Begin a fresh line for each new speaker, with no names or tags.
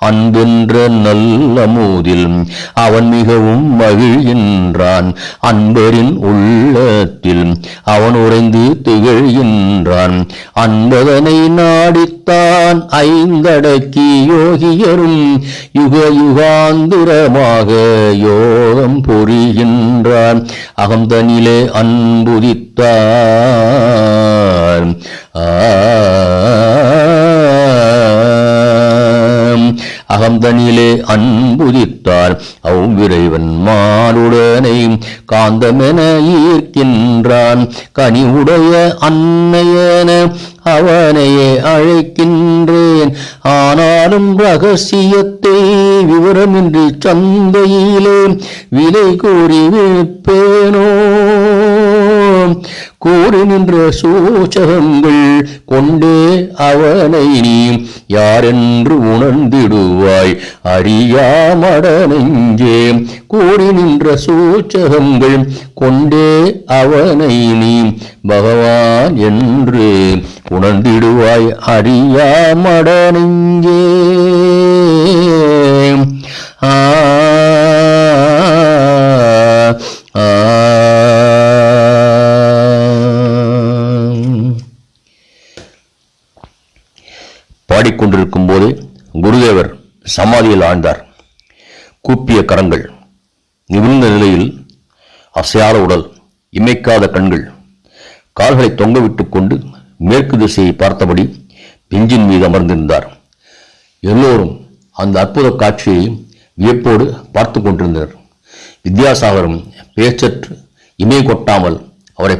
அன்பென்ற நல்ல மோதில் அவன் மிகவும் மகிழ்கின்றான். அன்பரின் உள்ளத்தில் அவன் உறைந்து திகழ்கின்றான். அன்பதனை நாடித்தான் ஐந்தடக்கி யோகியரும் யுக யுகாந்திரமாக யோகம் புரிகின்றான். அகந்தனிலே அன்புதித்தார். அகந்தனிலே அன்புதித்தார் அவ்விரைவன் மாருடனை காந்தமென ஈர்க்கின்றான். கனிவுடைய அன்னையன அவனையே அழைக்கின்றேன். ஆனாலும் ரகசியத்தை விவரமின்றி சந்தையிலே விலை கூறி விற்பேனோ? கூறி நின்ற சூச்சகங்கள் கொண்டே அவனை நீ யாரென்று உணர்ந்திடுவாய்? அறியாமடனெஞ்சே கூறி நின்ற சூச்சகங்கள் கொண்டே அவனை நீ பகவான் என்று உணர்ந்திடுவாய். அறியாமடனெஞ்சே பாடிக்கொண்டிருக்கும் போது குருதேவர் சமாதியில் ஆழ்ந்தார். கூப்பிய கரங்கள் நிமிர்ந்த நிலையில் அசையாத உடல் இமைக்காத கண்கள் கால்களை தொங்கவிட்டு கொண்டு மேற்கு திசையை பார்த்தபடி பெஞ்சின் மீது அமர்ந்திருந்தார். எல்லோரும் அந்த அற்புத காட்சியை வியப்போடு பார்த்து கொண்டிருந்தனர். வித்யாசாகரும் பேச்சற்று இமை கொட்டாமல்